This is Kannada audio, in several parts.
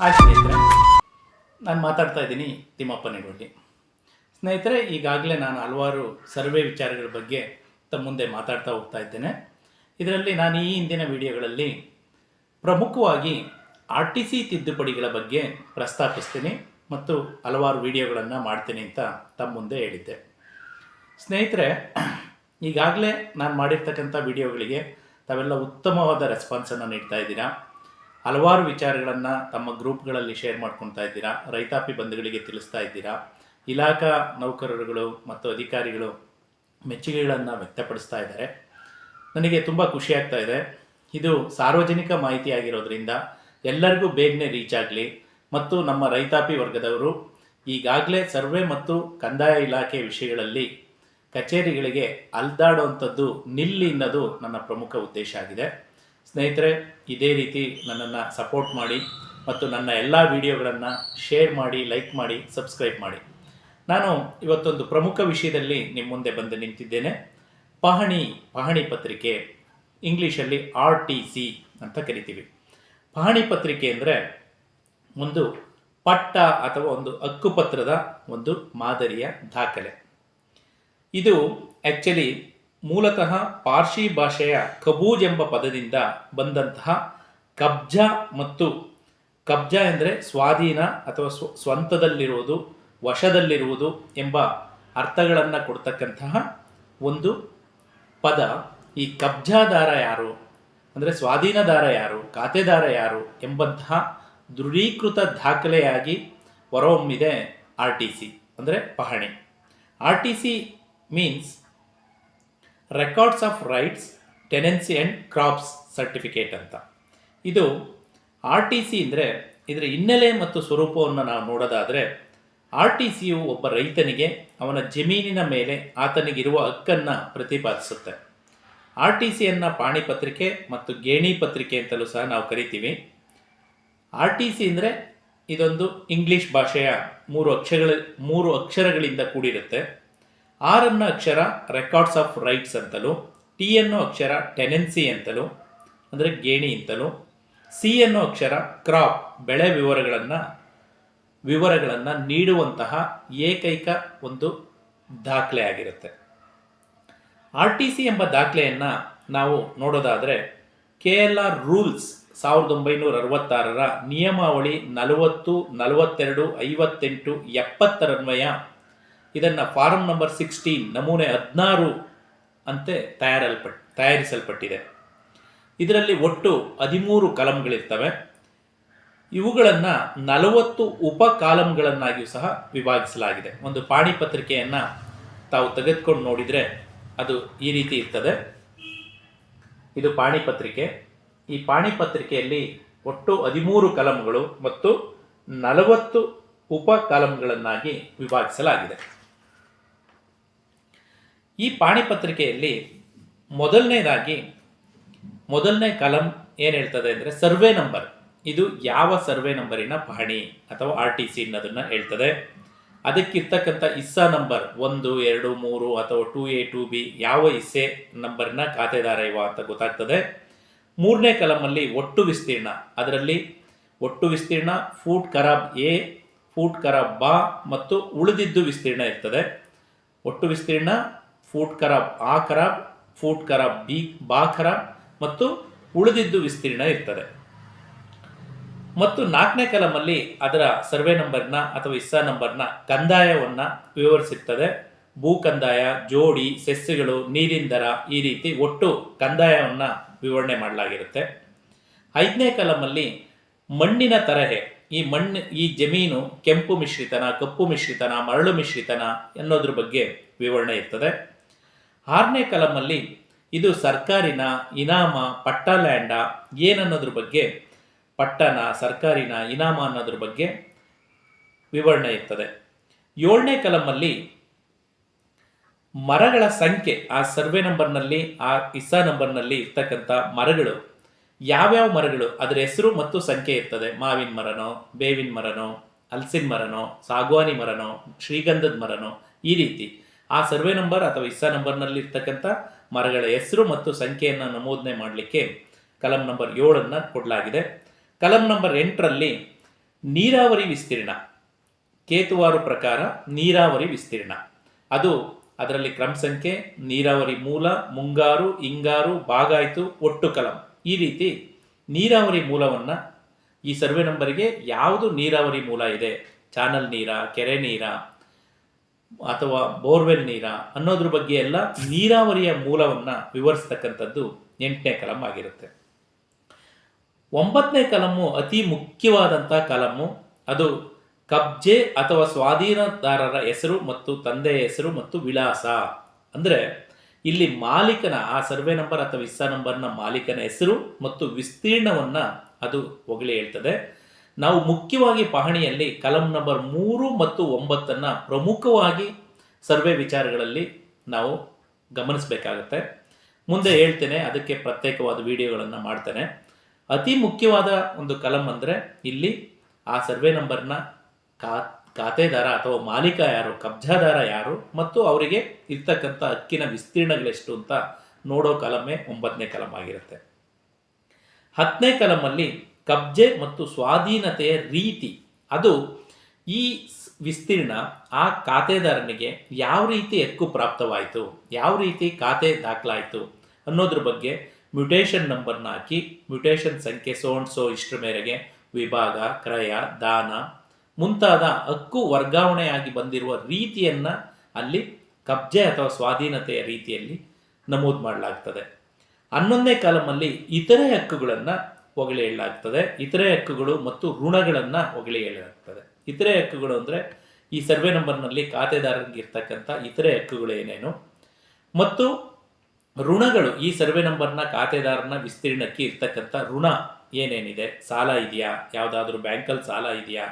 ಹಾಯ್ ಸ್ನೇಹಿತರೆ. ನಾನು ಮಾತಾಡ್ತಾ ಇದ್ದೀನಿ ತಿಮ್ಮಪ್ಪ ನಿಡುವಳ್ಳಿ ಸ್ನೇಹಿತರೆ, ಈಗಾಗಲೇ ನಾನು ಹಲವಾರು ಸರ್ವೆ ವಿಚಾರಗಳ ಬಗ್ಗೆ ತಮ್ಮ ಮುಂದೆ ಮಾತಾಡ್ತಾ ಹೋಗ್ತಾ ಇದ್ದೇನೆ. ಇದರಲ್ಲಿ ನಾನು ಈ ಹಿಂದಿನ ವಿಡಿಯೋಗಳಲ್ಲಿ ಪ್ರಮುಖವಾಗಿ ಆರ್ ಟಿ ಸಿ ತಿದ್ದುಪಡಿಗಳ ಬಗ್ಗೆ ಪ್ರಸ್ತಾಪಿಸ್ತೀನಿ ಮತ್ತು ಹಲವಾರು ವಿಡಿಯೋಗಳನ್ನು ಮಾಡ್ತೀನಿ ಅಂತ ತಮ್ಮ ಮುಂದೆ ಹೇಳಿದ್ದೆ. ಸ್ನೇಹಿತರೆ, ಈಗಾಗಲೇ ನಾನು ಮಾಡಿರ್ತಕ್ಕಂಥ ವಿಡಿಯೋಗಳಿಗೆ ತಾವೆಲ್ಲ ಉತ್ತಮವಾದ ರೆಸ್ಪಾನ್ಸನ್ನು ನೀಡ್ತಾ ಇದ್ದೀರಾ? ಹಲವಾರು ವಿಚಾರಗಳನ್ನು ತಮ್ಮ ಗ್ರೂಪ್ಗಳಲ್ಲಿ ಶೇರ್ ಮಾಡ್ಕೊತಾ ಇದ್ದೀರಾ, ರೈತಾಪಿ ಬಂಧುಗಳಿಗೆ ತಿಳಿಸ್ತಾ ಇದ್ದೀರಾ, ಇಲಾಖಾ ನೌಕರರುಗಳು ಮತ್ತು ಅಧಿಕಾರಿಗಳು ಮೆಚ್ಚುಗೆಗಳನ್ನು ವ್ಯಕ್ತಪಡಿಸ್ತಾ ಇದ್ದಾರೆ. ನನಗೆ ತುಂಬ ಖುಷಿಯಾಗ್ತಾ ಇದೆ. ಇದು ಸಾರ್ವಜನಿಕ ಮಾಹಿತಿ ಆಗಿರೋದ್ರಿಂದ ಎಲ್ಲರಿಗೂ ಬೇಗನೆ ರೀಚ್ ಆಗಲಿ ಮತ್ತು ನಮ್ಮ ರೈತಾಪಿ ವರ್ಗದವರು ಈಗಾಗಲೇ ಸರ್ವೆ ಮತ್ತು ಕಂದಾಯ ಇಲಾಖೆ ವಿಷಯಗಳಲ್ಲಿ ಕಚೇರಿಗಳಿಗೆ ಅಲ್ದಾಡುವಂಥದ್ದು ನಿಲ್ಲಿ ಅನ್ನೋದು ನನ್ನ ಪ್ರಮುಖ ಉದ್ದೇಶ ಆಗಿದೆ. ಸ್ನೇಹಿತರೆ, ಇದೇ ರೀತಿ ನನ್ನನ್ನು ಸಪೋರ್ಟ್ ಮಾಡಿ ಮತ್ತು ನನ್ನ ಎಲ್ಲ ವಿಡಿಯೋಗಳನ್ನು ಶೇರ್ ಮಾಡಿ ಲೈಕ್ ಮಾಡಿ ಸಬ್ಸ್ಕ್ರೈಬ್ ಮಾಡಿ. ನಾನು ಇವತ್ತೊಂದು ಪ್ರಮುಖ ವಿಷಯದಲ್ಲಿ ನಿಮ್ಮ ಮುಂದೆ ಬಂದು ನಿಂತಿದ್ದೇನೆ. ಪಹಣಿ ಪಹಣಿ ಪತ್ರಿಕೆ, ಇಂಗ್ಲೀಷಲ್ಲಿ ಆರ್ ಟಿ ಸಿ ಅಂತ ಕರಿತೀವಿ. ಪಹಣಿ ಪತ್ರಿಕೆ ಅಂದರೆ ಒಂದು ಪಟ್ಟ ಅಥವಾ ಒಂದು ಹಕ್ಕುಪತ್ರದ ಒಂದು ಮಾದರಿಯ ದಾಖಲೆ. ಇದು ಆ್ಯಕ್ಚುಲಿ ಮೂಲತಃ ಪಾರ್ಸಿ ಭಾಷೆಯ ಕಬೂಜ್ ಎಂಬ ಪದದಿಂದ ಬಂದಂತಹ ಕಬ್ಜ ಮತ್ತು ಕಬ್ಜ ಎಂದರೆ ಸ್ವಾಧೀನ ಅಥವಾ ಸ್ವ, ಸ್ವಂತದಲ್ಲಿರುವುದು, ವಶದಲ್ಲಿರುವುದು ಎಂಬ ಅರ್ಥಗಳನ್ನು ಕೊಡ್ತಕ್ಕಂತಹ ಒಂದು ಪದ. ಈ ಕಬ್ಜಾದಾರ ಯಾರು? ಅಂದರೆ ಸ್ವಾಧೀನದಾರ ಯಾರು? ಖಾತೆದಾರ ಯಾರು? ಎಂಬಂತಹ ದೃಢೀಕೃತ ದಾಖಲೆಯಾಗಿ ಹೊರಹೊಮ್ಮಿದೆ ಆರ್ ಟಿ ಸಿ, ಅಂದರೆ ಪಹಣಿ. R T C means records of rights tenancy and crops certificate ಅಂತ. ಇದು ಆರ್ ಟಿ ಸಿ ಅಂದರೆ ಇದರ ಹಿನ್ನೆಲೆ ಮತ್ತು ಸ್ವರೂಪವನ್ನು ನಾವು ನೋಡೋದಾದರೆ ಆರ್ ಟಿ ಸಿಯು ಒಬ್ಬ ರೈತನಿಗೆ ಅವನ ಜಮೀನಿನ ಮೇಲೆ ಆತನಿಗಿರುವ ಹಕ್ಕನ್ನು ಪ್ರತಿಪಾದಿಸುತ್ತೆ. ಆರ್ ಟಿ ಸಿಯನ್ನು ಪಾಣಿ ಪತ್ರಿಕೆ ಮತ್ತು ಗೇಣಿ ಪತ್ರಿಕೆ ಅಂತಲೂ ಸಹ ನಾವು ಕರಿತೀವಿ. ಆರ್ ಟಿ ಸಿ ಅಂದರೆ ಇದೊಂದು ಇಂಗ್ಲಿಷ್ ಭಾಷೆಯ ಮೂರು ಅಕ್ಷರಗಳ, ಮೂರು ಅಕ್ಷರಗಳಿಂದ ಕೂಡಿರುತ್ತೆ. ಆರ್ ಅನ್ನೋ ಅಕ್ಷರ ರೆಕಾರ್ಡ್ಸ್ ಆಫ್ ರೈಟ್ಸ್ ಅಂತಲೂ, ಟಿ ಅನ್ನೋ ಅಕ್ಷರ ಟೆನೆನ್ಸಿ ಅಂತಲೂ, ಅಂದರೆ ಗೇಣಿ ಅಂತಲೂ, ಸಿ ಅನ್ನೋ ಅಕ್ಷರ ಕ್ರಾಪ್ ಬೆಳೆ ವಿವರಗಳನ್ನು ವಿವರಗಳನ್ನು ನೀಡುವಂತಹ ಏಕೈಕ ಒಂದು ದಾಖಲೆ ಆಗಿರುತ್ತೆ. ಆರ್ ಟಿ ಸಿ ಎಂಬ ದಾಖಲೆಯನ್ನು ನಾವು ನೋಡೋದಾದರೆ, ಕೆ ಎಲ್ ಆರ್ ರೂಲ್ಸ್ ಸಾವಿರದ ಒಂಬೈನೂರ ಅರವತ್ತಾರರ ನಿಯಮಾವಳಿ ನಲವತ್ತು, ನಲವತ್ತೆರಡು, ಐವತ್ತೆಂಟು, ಎಪ್ಪತ್ತರನ್ವಯ ಇದನ್ನು ಫಾರಂ ನಂಬರ್ ಸಿಕ್ಸ್ಟೀನ್ ನಮೂನೆ ಹದಿನಾರು ಅಂತೆ ತಯಾರಲ್ಪಟ್, ತಯಾರಿಸಲ್ಪಟ್ಟಿದೆ. ಇದರಲ್ಲಿ ಒಟ್ಟು ಹದಿಮೂರು ಕಲಂಗಳಿರ್ತವೆ. ಇವುಗಳನ್ನು ನಲವತ್ತು ಉಪ ಕಾಲಂಗಳನ್ನಾಗಿಯೂ ಸಹ ವಿಭಾಗಿಸಲಾಗಿದೆ. ಒಂದು ಪಾಣಿಪತ್ರಿಕೆಯನ್ನು ತಾವು ತೆಗೆದುಕೊಂಡು ನೋಡಿದರೆ ಅದು ಈ ರೀತಿ ಇರ್ತದೆ. ಇದು ಪಾಣಿಪತ್ರಿಕೆ. ಈ ಪಾಣಿಪತ್ರಿಕೆಯಲ್ಲಿ ಒಟ್ಟು ಹದಿಮೂರು ಕಲಂಗಳು ಮತ್ತು ನಲವತ್ತು ಉಪ ಕಾಲಂಗಳನ್ನಾಗಿ ವಿಭಾಗಿಸಲಾಗಿದೆ. ಈ ಪಾಣಿಪತ್ರಿಕೆಯಲ್ಲಿ ಮೊದಲನೇದಾಗಿ, ಮೊದಲನೇ ಕಲಂ ಏನು ಹೇಳ್ತದೆ ಅಂದರೆ ಸರ್ವೆ ನಂಬರ್. ಇದು ಯಾವ ಸರ್ವೆ ನಂಬರಿನ ಪಹಣಿ ಅಥವಾ ಆರ್ ಟಿ ಸಿ ಅನ್ನೋದನ್ನು ಹೇಳ್ತದೆ. ಅದಕ್ಕಿರ್ತಕ್ಕಂಥ ಇಸ್ಸಾ ನಂಬರ್ ಒಂದು, ಎರಡು, ಮೂರು ಅಥವಾ ಟೂ ಎ, ಟು ಬಿ ಯಾವ ಇಸ್ಸೆ ನಂಬರ್ನ ಖಾತೆದಾರ ಇವ ಅಂತ ಗೊತ್ತಾಗ್ತದೆ. ಮೂರನೇ ಕಲಮಲ್ಲಿ ಒಟ್ಟು ವಿಸ್ತೀರ್ಣ. ಅದರಲ್ಲಿ ಒಟ್ಟು ವಿಸ್ತೀರ್ಣ, ಫೂಟ್ ಕರಾಬ್ ಎ, ಫೂಟ್ ಕರಾಬ್ ಬಾ ಮತ್ತು ಉಳಿದಿದ್ದು ವಿಸ್ತೀರ್ಣ ಇರ್ತದೆ. ಒಟ್ಟು ವಿಸ್ತೀರ್ಣ ಫೂಟ್ ಖರಾಬ್, ಆ ಖರಾಬ್ ಫೂಟ್ ಖರಾಬ್, ಬಿ, ಬಾ ಖರಾಬ್ ಮತ್ತು ಉಳಿದಿದ್ದು ವಿಸ್ತೀರ್ಣ ಇರ್ತದೆ. ಮತ್ತು ನಾಲ್ಕನೇ ಕಲಮಲ್ಲಿ ಅದರ ಸರ್ವೆ ನಂಬರ್ನ ಅಥವಾ ಇಸ್ಸಾ ನಂಬರ್ನ ಕಂದಾಯವನ್ನು ವಿವರಿಸಿರ್ತದೆ. ಭೂ ಕಂದಾಯ, ಜೋಡಿ, ಸಸ್ಯಗಳು, ನೀರಿನ ದರ ಈ ರೀತಿ ಒಟ್ಟು ಕಂದಾಯವನ್ನು ವಿವರಣೆ ಮಾಡಲಾಗಿರುತ್ತೆ. ಐದನೇ ಕಲಮಲ್ಲಿ ಮಣ್ಣಿನ ತರಹೆ, ಈ ಮಣ್ಣು, ಈ ಜಮೀನು ಕೆಂಪು ಮಿಶ್ರಿತನ, ಕಪ್ಪು ಮಿಶ್ರಿತನ, ಮರಳು ಮಿಶ್ರಿತನ ಅನ್ನೋದ್ರ ಬಗ್ಗೆ ವಿವರಣೆ ಇರ್ತದೆ. ಆರನೇ ಕಲಮಲ್ಲಿ ಇದು ಸರ್ಕಾರಿನ ಇನಾಮ ಪಟ್ಟ ಲ್ಯಾಂಡ ಏನನ್ನೋದ್ರ ಬಗ್ಗೆ, ಪಟ್ಟಣ ಸರ್ಕಾರಿನ ಇನಾಮ ಅನ್ನೋದ್ರ ಬಗ್ಗೆ ವಿವರಣೆ ಇರ್ತದೆ. ಏಳನೇ ಕಲಮಲ್ಲಿ ಮರಗಳ ಸಂಖ್ಯೆ, ಆ ಸರ್ವೆ ನಂಬರ್ನಲ್ಲಿ, ಆ ಇಸಾ ನಂಬರ್ನಲ್ಲಿ ಇರ್ತಕ್ಕಂಥ ಮರಗಳು, ಯಾವ್ಯಾವ ಮರಗಳು, ಅದರ ಹೆಸರು ಮತ್ತು ಸಂಖ್ಯೆ ಇರ್ತದೆ. ಮಾವಿನ ಮರನೋ, ಬೇವಿನ ಮರನೋ ಹಲಸಿನ ಮರನೋ, ಸಾಗುವಾನಿ ಮರನೋ, ಶ್ರೀಗಂಧದ ಮರನೋ, ಈ ರೀತಿ. ಆ ಸರ್ವೆ ನಂಬರ್ ಅಥವಾ ಇಸ್ಸಾ ನಂಬರ್ನಲ್ಲಿ ಇರ್ತಕ್ಕಂಥ ಮರಗಳ ಹೆಸರು ಮತ್ತು ಸಂಖ್ಯೆಯನ್ನು ನಮೂದನೆ ಮಾಡಲಿಕ್ಕೆ ಕಲಂ ನಂಬರ್ ಏಳನ್ನು ಕೊಡಲಾಗಿದೆ. ಕಲಂ ನಂಬರ್ ಎಂಟರಲ್ಲಿ ನೀರಾವರಿ ವಿಸ್ತೀರ್ಣ, ಕೇತುವಾರು ಪ್ರಕಾರ ನೀರಾವರಿ ವಿಸ್ತೀರ್ಣ. ಅದು ಅದರಲ್ಲಿ ಕ್ರಮ ಸಂಖ್ಯೆ, ನೀರಾವರಿ ಮೂಲ, ಮುಂಗಾರು ಹಿಂಗಾರು ಬಾಗಾಯ್ತು, ಒಟ್ಟು ಕಲಂ. ಈ ರೀತಿ ನೀರಾವರಿ ಮೂಲವನ್ನು ಈ ಸರ್ವೆ ನಂಬರಿಗೆ ಯಾವುದು ನೀರಾವರಿ ಮೂಲ ಇದೆ? ಚಾನಲ್ ನೀರ, ಕೆರೆ ನೀರ ಅಥವಾ ಬೋರ್ವೆಲ್ ನೀರ ಅನ್ನೋದ್ರ ಬಗ್ಗೆ ಎಲ್ಲ ನೀರಾವರಿಯ ಮೂಲವನ್ನು ವಿವರಿಸ್ತಕ್ಕಂಥದ್ದು ಎಂಟನೇ ಕಲಂ ಆಗಿರುತ್ತೆ. ಒಂಬತ್ತನೇ ಕಲಮು ಅತಿ ಮುಖ್ಯವಾದಂಥ ಕಲಮು. ಅದು ಕಬ್ಜೆ ಅಥವಾ ಸ್ವಾಧೀನದಾರರ ಹೆಸರು ಮತ್ತು ತಂದೆಯ ಹೆಸರು ಮತ್ತು ವಿಳಾಸ. ಅಂದರೆ ಇಲ್ಲಿ ಮಾಲೀಕನ, ಆ ಸರ್ವೆ ನಂಬರ್ ಅಥವಾ ವಿಸ್ಸಾ ನಂಬರ್ನ ಮಾಲೀಕನ ಹೆಸರು ಮತ್ತು ವಿಸ್ತೀರ್ಣವನ್ನು ಅದು ಹೊಗಳಿ ಹೇಳ್ತದೆ. ನಾವು ಮುಖ್ಯವಾಗಿ ಪಹಣಿಯಲ್ಲಿ ಕಲಂ ನಂಬರ್ ಮೂರು ಮತ್ತು ಒಂಬತ್ತನ್ನು ಪ್ರಮುಖವಾಗಿ ಸರ್ವೆ ವಿಚಾರಗಳಲ್ಲಿ ನಾವು ಗಮನಿಸಬೇಕಾಗತ್ತೆ. ಮುಂದೆ ಹೇಳ್ತೇನೆ, ಅದಕ್ಕೆ ಪ್ರತ್ಯೇಕವಾದ ವಿಡಿಯೋಗಳನ್ನು ಮಾಡ್ತೇನೆ. ಅತಿ ಮುಖ್ಯವಾದ ಒಂದು ಕಲಂ ಅಂದರೆ ಇಲ್ಲಿ ಆ ಸರ್ವೆ ನಂಬರ್ನ ಕಾ ಖಾತೆದಾರ ಅಥವಾ ಮಾಲೀಕ ಯಾರು, ಕಬ್ಜಾದಾರ ಯಾರು ಮತ್ತು ಅವರಿಗೆ ಇರ್ತಕ್ಕಂಥ ಹಕ್ಕಿನ ವಿಸ್ತೀರ್ಣಗಳೆಷ್ಟು ಅಂತ ನೋಡೋ ಕಲಮೇ ಒಂಬತ್ತನೇ ಕಲಂ ಆಗಿರುತ್ತೆ. ಹತ್ತನೇ ಕಲಮಲ್ಲಿ ಕಬ್ಜೆ ಮತ್ತು ಸ್ವಾಧೀನತೆಯ ರೀತಿ. ಅದು ಈ ವಿಸ್ತೀರ್ಣ ಆ ಖಾತೆದಾರನಿಗೆ ಯಾವ ರೀತಿ ಹಕ್ಕು ಪ್ರಾಪ್ತವಾಯಿತು, ಯಾವ ರೀತಿ ಖಾತೆ ದಾಖಲಾಯಿತು ಅನ್ನೋದ್ರ ಬಗ್ಗೆ ಮ್ಯುಟೇಷನ್ ನಂಬರ್ನ ಹಾಕಿ, ಮ್ಯುಟೇಷನ್ ಸಂಖ್ಯೆ ಸೋ ಅಂಡ್ ಸೋ ಇಷ್ಟರ ಮೇರೆಗೆ ವಿಭಾಗ, ಕ್ರಯ, ದಾನ ಮುಂತಾದ ಹಕ್ಕು ವರ್ಗಾವಣೆಯಾಗಿ ಬಂದಿರುವ ರೀತಿಯನ್ನು ಅಲ್ಲಿ ಕಬ್ಜೆ ಅಥವಾ ಸ್ವಾಧೀನತೆಯ ರೀತಿಯಲ್ಲಿ ನಮೂದು ಮಾಡಲಾಗ್ತದೆ. ಹನ್ನೊಂದನೇ ಕಾಲಮಲ್ಲಿ ಇತರೆ ಹಕ್ಕುಗಳನ್ನು ಹೊಗಳಿ ಹೇಳಲಾಗ್ತದೆ ಇತರೆ ಹಕ್ಕುಗಳು ಮತ್ತು ಋಣಗಳನ್ನು ಹೊಗಳಿ ಹೇಳಲಾಗ್ತದೆ ಇತರೆ ಹಕ್ಕುಗಳು ಅಂದರೆ ಈ ಸರ್ವೆ ನಂಬರ್ನಲ್ಲಿ ಖಾತೆದಾರರಿಗೆ ಇರ್ತಕ್ಕಂಥ ಇತರೆ ಹಕ್ಕುಗಳು ಏನೇನು? ಮತ್ತು ಋಣಗಳು, ಈ ಸರ್ವೆ ನಂಬರ್ನ ಖಾತೆದಾರನ ವಿಸ್ತೀರ್ಣಕ್ಕೆ ಇರ್ತಕ್ಕಂಥ ಋಣ ಏನೇನಿದೆ? ಸಾಲ ಇದೆಯಾ? ಯಾವುದಾದ್ರೂ ಬ್ಯಾಂಕಲ್ಲಿ ಸಾಲ ಇದೆಯಾ?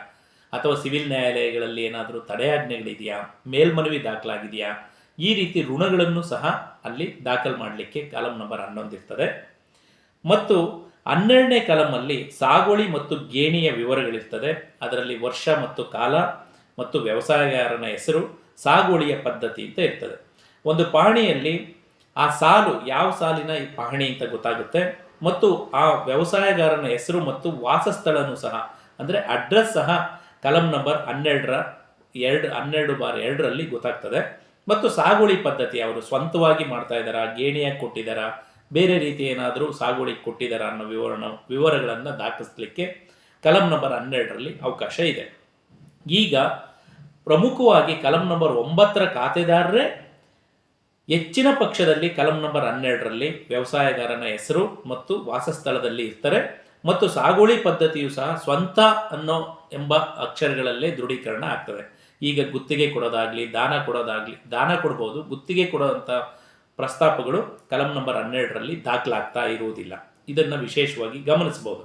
ಅಥವಾ ಸಿವಿಲ್ ನ್ಯಾಯಾಲಯಗಳಲ್ಲಿ ಏನಾದರೂ ತಡೆಯಾಜ್ಞೆಗಳಿದೆಯಾ? ಮೇಲ್ಮನವಿ ದಾಖಲಾಗಿದೆಯಾ? ಈ ರೀತಿ ಋಣಗಳನ್ನು ಸಹ ಅಲ್ಲಿ ದಾಖಲು ಮಾಡಲಿಕ್ಕೆ ಕಾಲಂ ನಂಬರ್ ಹನ್ನೊಂದಿರ್ತದೆ ಮತ್ತು ಹನ್ನೆರಡನೇ ಕಲಮಲ್ಲಿ ಸಾಗುವಳಿ ಮತ್ತು ಗೇಣಿಯ ವಿವರಗಳಿರ್ತದೆ. ಅದರಲ್ಲಿ ವರ್ಷ ಮತ್ತು ಕಾಲ ಮತ್ತು ವ್ಯವಸಾಯಗಾರನ ಹೆಸರು, ಸಾಗುವಳಿಯ ಪದ್ಧತಿ ಅಂತ ಇರ್ತದೆ. ಒಂದು ಪಹಣಿಯಲ್ಲಿ ಆ ಸಾಲು ಯಾವ ಸಾಲಿನ ಈ ಪಹಣಿ ಅಂತ ಗೊತ್ತಾಗುತ್ತೆ. ಮತ್ತು ಆ ವ್ಯವಸಾಯಗಾರನ ಹೆಸರು ಮತ್ತು ವಾಸಸ್ಥಳನೂ ಸಹ, ಅಂದರೆ ಅಡ್ರೆಸ್ ಸಹ ಕಲಂ ನಂಬರ್ ಹನ್ನೆರಡರ ಎರಡು, ಹನ್ನೆರಡು ಬಾರ್ ಎರಡರಲ್ಲಿ ಗೊತ್ತಾಗ್ತದೆ. ಮತ್ತು ಸಾಗುವಳಿ ಪದ್ಧತಿ ಅವರು ಸ್ವಂತವಾಗಿ ಮಾಡ್ತಾ ಇದ್ದಾರಾ, ಗೇಣಿಯಾಗಿ ಕೊಟ್ಟಿದ್ದಾರಾ ಬೇರೆ ರೀತಿ ಏನಾದರೂ ಸಾಗುವಳಿ ಕೊಟ್ಟಿದ್ದಾರೆ ಅನ್ನೋ ವಿವರಣ, ವಿವರಗಳನ್ನು ದಾಖಲಿಸಲಿಕ್ಕೆ ಕಲಂ ನಂಬರ್ ಹನ್ನೆರಡರಲ್ಲಿ ಅವಕಾಶ ಇದೆ. ಈಗ ಪ್ರಮುಖವಾಗಿ ಕಲಂ ನಂಬರ್ ಒಂಬತ್ತರ ಖಾತೆದಾರರೇ ಹೆಚ್ಚಿನ ಪಕ್ಷದಲ್ಲಿ ಕಲಂ ನಂಬರ್ ಹನ್ನೆರಡರಲ್ಲಿ ವ್ಯವಸಾಯಗಾರನ ಹೆಸರು ಮತ್ತು ವಾಸಸ್ಥಳದಲ್ಲಿ ಇರ್ತಾರೆ ಮತ್ತು ಸಾಗುವಳಿ ಪದ್ಧತಿಯು ಸಹ ಸ್ವಂತ ಅನ್ನೋ ಎಂಬ ಅಕ್ಷರಗಳಲ್ಲೇ ದೃಢೀಕರಣ ಆಗ್ತದೆ. ಈಗ ಗುತ್ತಿಗೆ ಕೊಡೋದಾಗ್ಲಿ, ದಾನ ಕೊಡೋದಾಗ್ಲಿ, ದಾನ ಕೊಡ್ಬೋದು, ಗುತ್ತಿಗೆ ಕೊಡೋಂಥ ಪ್ರಸ್ತಾಪಗಳು ಕಲಂ ನಂಬರ್ ಹನ್ನೆರಡರಲ್ಲಿ ದಾಖಲಾಗ್ತಾ ಇರುವುದಿಲ್ಲ. ಇದನ್ನು ವಿಶೇಷವಾಗಿ ಗಮನಿಸಬಹುದು.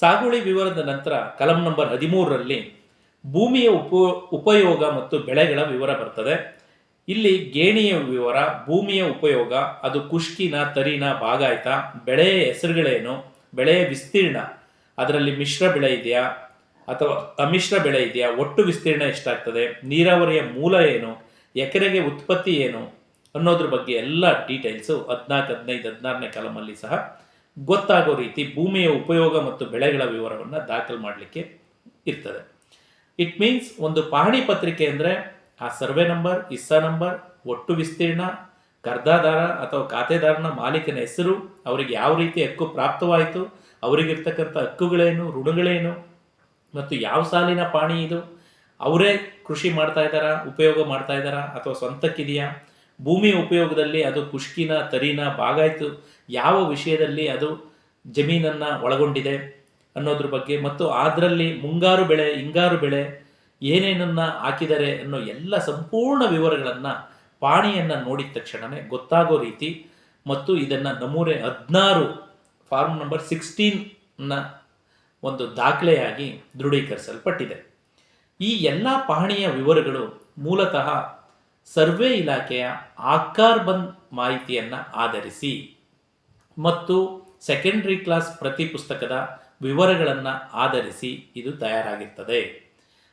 ಸಾಗುವಳಿ ವಿವರದ ನಂತರ ಕಲಂ ನಂಬರ್ ಹದಿಮೂರರಲ್ಲಿ ಭೂಮಿಯ ಉಪ, ಉಪಯೋಗ ಮತ್ತು ಬೆಳೆಗಳ ವಿವರ ಬರ್ತದೆ. ಇಲ್ಲಿ ಗೇಣಿಯ ವಿವರ, ಭೂಮಿಯ ಉಪಯೋಗ, ಅದು ಕುಷ್ಕಿನ ತರಿನ ಬಾಗಾಯ್ತ ಬೆಳೆಯ ಹೆಸರುಗಳೇನು, ಬೆಳೆಯ ವಿಸ್ತೀರ್ಣ, ಅದರಲ್ಲಿ ಮಿಶ್ರ ಬೆಳೆ ಇದೆಯಾ, ಅಥವಾ ಅಮಿಶ್ರ ಬೆಳೆ ಇದೆಯಾ, ಒಟ್ಟು ವಿಸ್ತೀರ್ಣ ಎಷ್ಟಾಗ್ತದೆ, ನೀರಾವರಿಯ ಮೂಲ ಏನು, ಎಕರೆಗೆ ಉತ್ಪತ್ತಿ ಏನು ಅನ್ನೋದ್ರ ಬಗ್ಗೆ ಎಲ್ಲ ಡೀಟೇಲ್ಸು ಹದಿನಾಲ್ಕು, ಹದಿನೈದು, ಹದಿನಾರನೇ ಕಾಲಮಲ್ಲಿ ಸಹ ಗೊತ್ತಾಗೋ ರೀತಿ ಭೂಮಿಯ ಉಪಯೋಗ ಮತ್ತು ಬೆಳೆಗಳ ವಿವರವನ್ನು ದಾಖಲು ಮಾಡಲಿಕ್ಕೆ ಇರ್ತದೆ. ಇಟ್ ಮೀನ್ಸ್ ಒಂದು ಪಹಣಿ ಪತ್ರಿಕೆ ಅಂದರೆ ಆ ಸರ್ವೆ ನಂಬರ್, ಇಸ್ಸಾ ನಂಬರ್, ಒಟ್ಟು ವಿಸ್ತೀರ್ಣ ಕರ್ದಾದಾರ ಅಥವಾ ಖಾತೆದಾರನ ಮಾಲೀಕನ ಹೆಸರು, ಅವರಿಗೆ ಯಾವ ರೀತಿ ಹಕ್ಕು ಪ್ರಾಪ್ತವಾಯಿತು, ಅವರಿಗಿರ್ತಕ್ಕಂಥ ಹಕ್ಕುಗಳೇನು, ಋಣಗಳೇನು, ಮತ್ತು ಯಾವ ಸಾಲಿನ ಪಾಣಿ ಇದು, ಅವರೇ ಕೃಷಿ ಮಾಡ್ತಾ ಇದ್ದಾರಾ, ಉಪಯೋಗ ಮಾಡ್ತಾ ಇದ್ದಾರಾ ಅಥವಾ ಸ್ವಂತಕ್ಕಿದೆಯಾ ಭೂಮಿ ಉಪಯೋಗದಲ್ಲಿ ಅದು ಕುಷ್ಕಿನ ತರಿನ, ಬಾಗಾಯ್ತು, ಯಾವ ವಿಷಯದಲ್ಲಿ ಅದು ಜಮೀನನ್ನು ಒಳಗೊಂಡಿದೆ ಅನ್ನೋದ್ರ ಬಗ್ಗೆ ಮತ್ತು ಅದರಲ್ಲಿ ಮುಂಗಾರು ಬೆಳೆ ಹಿಂಗಾರು ಬೆಳೆ ಏನೇನನ್ನ ಹಾಕಿದರೆ ಅನ್ನೋ ಎಲ್ಲ ಸಂಪೂರ್ಣ ವಿವರಗಳನ್ನು ಪಾಣಿಯನ್ನು ನೋಡಿದ ತಕ್ಷಣವೇ ಗೊತ್ತಾಗೋ ರೀತಿ ಮತ್ತು ಇದನ್ನು ನಮೂರೆ ಹದಿನಾರು ಫಾರ್ಮ್ ನಂಬರ್ ಸಿಕ್ಸ್ಟೀನ್ನ ಒಂದು ದಾಖಲೆಯಾಗಿ ದೃಢೀಕರಿಸಲ್ಪಟ್ಟಿದೆ. ಈ ಎಲ್ಲ ಪಹಣಿಯ ವಿವರಗಳು ಮೂಲತಃ ಸರ್ವೆ ಇಲಾಖೆಯ ಆಕಾರ್ ಬಂದ್ ಮಾಹಿತಿಯನ್ನು ಆಧರಿಸಿ ಮತ್ತು ಸೆಕೆಂಡ್ರಿ ಕ್ಲಾಸ್ ಪ್ರತಿ ಪುಸ್ತಕದ ವಿವರಗಳನ್ನು ಆಧರಿಸಿ ಇದು ತಯಾರಾಗಿರ್ತದೆ.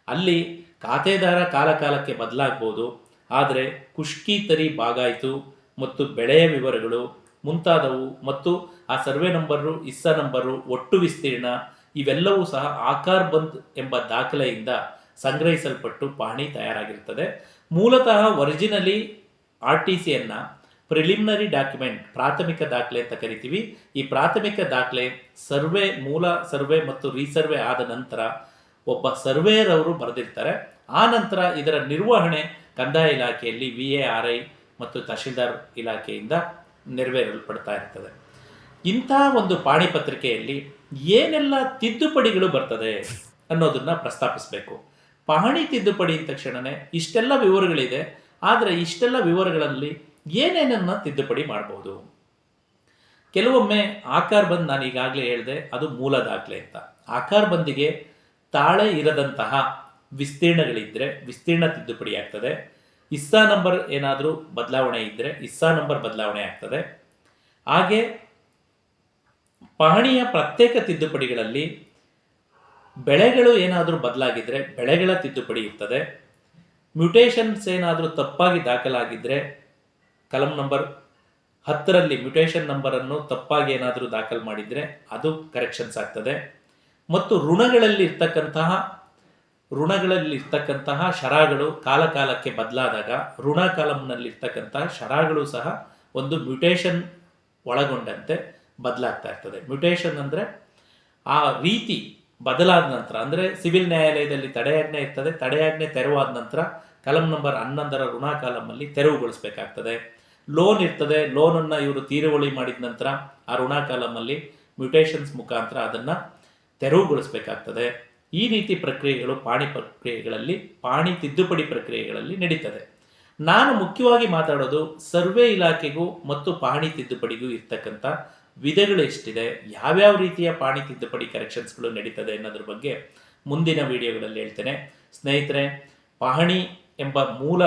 ಅಲ್ಲಿ ಖಾತೆದಾರ ಕಾಲಕಾಲಕ್ಕೆ ಬದಲಾಗ್ಬೋದು, ಆದರೆ ಕುಷ್ಕಿ ತರಿ ಬಾಗಾಯಿತು ಮತ್ತು ಬೆಳೆಯ ವಿವರಗಳು ಮುಂತಾದವು ಮತ್ತು ಆ ಸರ್ವೆ ನಂಬರು, ಇಸ್ಸಾ ನಂಬರು, ಒಟ್ಟು ವಿಸ್ತೀರ್ಣ ಇವೆಲ್ಲವೂ ಸಹ ಆಕಾರ್ ಬಂದ್ ಎಂಬ ದಾಖಲೆಯಿಂದ ಸಂಗ್ರಹಿಸಲ್ಪಟ್ಟು ಪಹಣಿ ತಯಾರಾಗಿರುತ್ತದೆ ಮೂಲತಃ ಒರಿಜಿನಲಿ ಆರ್ ಟಿ ಸಿಯನ್ನು ಪ್ರಿಲಿಮಿನರಿ ಡಾಕ್ಯುಮೆಂಟ್ ಪ್ರಾಥಮಿಕ ದಾಖಲೆ ಅಂತ ಕರಿತೀವಿ. ಈ ಪ್ರಾಥಮಿಕ ದಾಖಲೆ ಸರ್ವೆ, ಮೂಲ ಸರ್ವೆ ಮತ್ತು ರೀಸರ್ವೆ ಆದ ನಂತರ ಒಬ್ಬ ಸರ್ವೇಯರ್ ಅವರು ಬರೆದಿರ್ತಾರೆ. ಆ ನಂತರ ಇದರ ನಿರ್ವಹಣೆ ಕಂದಾಯ ಇಲಾಖೆಯಲ್ಲಿ ವಿ ಎ ಆರ್ ಐ ಮತ್ತು ತಹಶೀಲ್ದಾರ್ ಇಲಾಖೆಯಿಂದ ನೆರವೇರಲ್ಪಡ್ತಾ ಇರ್ತದೆ. ಇಂಥ ಒಂದು ಪಾಣಿಪತ್ರಿಕೆಯಲ್ಲಿ ಏನೆಲ್ಲ ತಿದ್ದುಪಡಿಗಳು ಬರ್ತದೆ ಅನ್ನೋದನ್ನ ಪ್ರಸ್ತಾಪಿಸಬೇಕು. ಪಹಣಿ ತಿದ್ದುಪಡಿ ಅಂದ ತಕ್ಷಣನೇ ಇಷ್ಟೆಲ್ಲ ವಿವರಗಳಿದೆ, ಆದರೆ ಇಷ್ಟೆಲ್ಲ ವಿವರಗಳಲ್ಲಿ ಏನೇನನ್ನ ತಿದ್ದುಪಡಿ ಮಾಡಬಹುದು ಕೆಲವೊಮ್ಮೆ ಆಕಾರ್ ಬಂದ್ ನಾನು ಈಗಾಗಲೇ ಹೇಳಿದೆ, ಅದು ಮೂಲ ದಾಖಲೆ ಅಂತ. ಆಕಾರ್ ಬಂದಿಗೆ ತಾಳೆ ಇರದಂತಹ ವಿಸ್ತೀರ್ಣಗಳಿದ್ದರೆ ವಿಸ್ತೀರ್ಣ ತಿದ್ದುಪಡಿ ಆಗ್ತದೆ. ಇಸ್ಸಾ ನಂಬರ್ ಏನಾದರೂ ಬದಲಾವಣೆ ಇದ್ದರೆ ಇಸ್ಸಾ ನಂಬರ್ ಬದಲಾವಣೆ ಆಗ್ತದೆ. ಹಾಗೆ ಪಹಣಿಯ ಪ್ರತ್ಯೇಕ ತಿದ್ದುಪಡಿಗಳಲ್ಲಿ ಬೆಳೆಗಳು ಏನಾದರೂ ಬದಲಾಗಿದ್ದರೆ ಬೆಳೆಗಳ ತಿದ್ದುಪಡಿ ಇರ್ತದೆ. ಮ್ಯೂಟೇಷನ್ಸ್ ಏನಾದರೂ ತಪ್ಪಾಗಿ ದಾಖಲಾಗಿದ್ದರೆ ಕಲಂ ನಂಬರ್ ಹತ್ತರಲ್ಲಿ ಮ್ಯೂಟೇಷನ್ ನಂಬರನ್ನು ತಪ್ಪಾಗಿ ಏನಾದರೂ ದಾಖಲು ಮಾಡಿದರೆ, ಅದು ಕರೆಕ್ಷನ್ಸ್ ಆಗ್ತದೆ. ಮತ್ತು ಋಣಗಳಲ್ಲಿ ಇರ್ತಕ್ಕಂತಹ ಋಣಗಳಲ್ಲಿ ಇರ್ತಕ್ಕಂತಹ ಶರಾಗಳು ಕಾಲಕಾಲಕ್ಕೆ ಬದಲಾದಾಗ, ಋಣ ಕಾಲಂನಲ್ಲಿರ್ತಕ್ಕಂತಹ ಶರಾಗಳು ಸಹ ಒಂದು ಮ್ಯೂಟೇಷನ್ ಒಳಗೊಂಡಂತೆ ಬದಲಾಗ್ತಾ ಇರ್ತದೆ. ಮ್ಯೂಟೇಷನ್ ಅಂದರೆ ಆ ರೀತಿ ಬದಲಾದ ನಂತರ, ಅಂದರೆ ಸಿವಿಲ್ ನ್ಯಾಯಾಲಯದಲ್ಲಿ ತಡೆಯಾಜ್ಞೆ ಇರ್ತದೆ, ತಡೆಯಾಜ್ಞೆ ತೆರವಾದ ನಂತರ ಕಲಂ ನಂಬರ್ ಹನ್ನೊಂದರ ಋಣ ಕಾಲಮಲ್ಲಿ ತೆರವುಗೊಳಿಸಬೇಕಾಗ್ತದೆ. ಲೋನ್ ಇರ್ತದೆ, ಲೋನನ್ನು ಇವರು ತೀರುವಳಿ ಮಾಡಿದ ನಂತರ ಆ ಋಣ ಕಾಲಮಲ್ಲಿ ಮ್ಯೂಟೇಷನ್ಸ್ ಮುಖಾಂತರ ಅದನ್ನು ತೆರವುಗೊಳಿಸಬೇಕಾಗ್ತದೆ. ಈ ರೀತಿ ಪ್ರಕ್ರಿಯೆಗಳು ಪಾಣಿ ಪ್ರಕ್ರಿಯೆಗಳಲ್ಲಿ, ಪಾಣಿ ತಿದ್ದುಪಡಿ ಪ್ರಕ್ರಿಯೆಗಳಲ್ಲಿ ನಡೀತದೆ. ನಾನು ಮುಖ್ಯವಾಗಿ ಮಾತಾಡೋದು ಸರ್ವೆ ಇಲಾಖೆಗೂ ಮತ್ತು ಪಾಣಿ ತಿದ್ದುಪಡಿಗೂ ಇರ್ತಕ್ಕಂಥ ವಿಧಗಳು ಎಷ್ಟಿದೆ, ಯಾವ್ಯಾವ ರೀತಿಯ ಪಾಣಿ ತಿದ್ದುಪಡಿ ಕರೆಕ್ಷನ್ಸ್ಗಳು ನಡೀತದೆ ಅನ್ನೋದ್ರ ಬಗ್ಗೆ ಮುಂದಿನ ವಿಡಿಯೋಗಳಲ್ಲಿ ಹೇಳ್ತೇನೆ. ಸ್ನೇಹಿತರೆ ಪಹಣಿ ಎಂಬ ಮೂಲ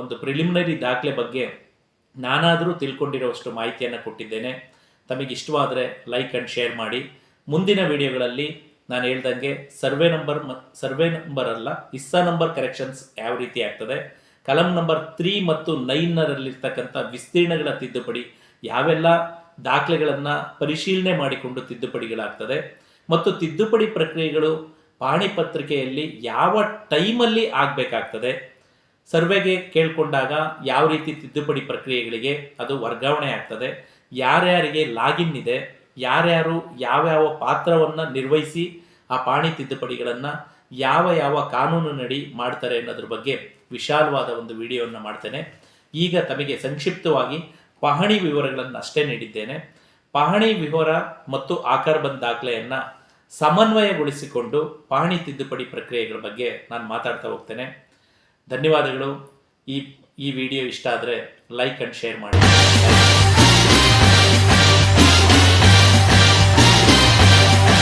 ಒಂದು ಪ್ರಿಲಿಮಿನರಿ ದಾಖಲೆ ಬಗ್ಗೆ ನಾನಾದರೂ ತಿಳ್ಕೊಂಡಿರೋಷ್ಟು ಮಾಹಿತಿಯನ್ನು ಕೊಟ್ಟಿದ್ದೇನೆ. ತಮಗೆ ಇಷ್ಟವಾದರೆ ಲೈಕ್ ಆ್ಯಂಡ್ ಶೇರ್ ಮಾಡಿ. ಮುಂದಿನ ವಿಡಿಯೋಗಳಲ್ಲಿ ನಾನು ಹೇಳ್ದಂಗೆ ಸರ್ವೆ ನಂಬರ್ ಮ, ಸರ್ವೆ ನಂಬರ್ ಅಲ್ಲ ಇಸ್ಸಾ ನಂಬರ್ ಕರೆಕ್ಷನ್ಸ್ ಯಾವ ರೀತಿ ಆಗ್ತದೆ, ಕಲಂ ನಂಬರ್ ತ್ರೀ ಮತ್ತು ನೈನ್ನರಲ್ಲಿರ್ತಕ್ಕಂಥ ವಿಸ್ತೀರ್ಣಗಳ ತಿದ್ದುಪಡಿ, ಯಾವೆಲ್ಲ ದಾಖಲೆಗಳನ್ನು ಪರಿಶೀಲನೆ ಮಾಡಿಕೊಂಡು ತಿದ್ದುಪಡಿಗಳಾಗ್ತದೆ. ಮತ್ತು ತಿದ್ದುಪಡಿ ಪ್ರಕ್ರಿಯೆಗಳು ಪಾಣಿ ಪತ್ರಿಕೆಯಲ್ಲಿ ಯಾವ ಟೈಮಲ್ಲಿ ಆಗಬೇಕಾಗ್ತದೆ? ಸರ್ವೆಗೆ ಕೇಳಿಕೊಂಡಾಗ ಯಾವ ರೀತಿ ತಿದ್ದುಪಡಿ ಪ್ರಕ್ರಿಯೆಗಳಿಗೆ ಅದು ವರ್ಗಾವಣೆ ಆಗ್ತದೆ? ಯಾರ್ಯಾರಿಗೆ ಲಾಗಿನ್ ಇದೆ? ಯಾರ್ಯಾರು ಯಾವ್ಯಾವ ಪಾತ್ರವನ್ನು ನಿರ್ವಹಿಸಿ ಆ ಪಾಣಿ ತಿದ್ದುಪಡಿಗಳನ್ನು ಯಾವ ಯಾವ ಕಾನೂನಿನಡಿ ಮಾಡ್ತಾರೆ ಅನ್ನೋದ್ರ ಬಗ್ಗೆ ವಿಶಾಲವಾದ ಒಂದು ವಿಡಿಯೋವನ್ನು ಮಾಡ್ತೇನೆ. ಈಗ ತಮಗೆ ಸಂಕ್ಷಿಪ್ತವಾಗಿ ಪಹಣಿ ವಿವರಗಳನ್ನು ಅಷ್ಟೇ ನೀಡಿದ್ದೇನೆ. ಪಹಣಿ ವಿವರ ಮತ್ತು ಆಕಾರ ಬಂದ್ ದಾಖಲೆಯನ್ನು ಸಮನ್ವಯಗೊಳಿಸಿಕೊಂಡು ಪಹಣಿ ತಿದ್ದುಪಡಿ ಪ್ರಕ್ರಿಯೆಗಳ ಬಗ್ಗೆ ನಾನು ಮಾತಾಡ್ತಾ ಹೋಗ್ತೇನೆ. ಧನ್ಯವಾದಗಳು. ಈ ಈ ವಿಡಿಯೋ ಇಷ್ಟ ಆದರೆ ಲೈಕ್ ಆ್ಯಂಡ್ ಶೇರ್ ಮಾಡಿ.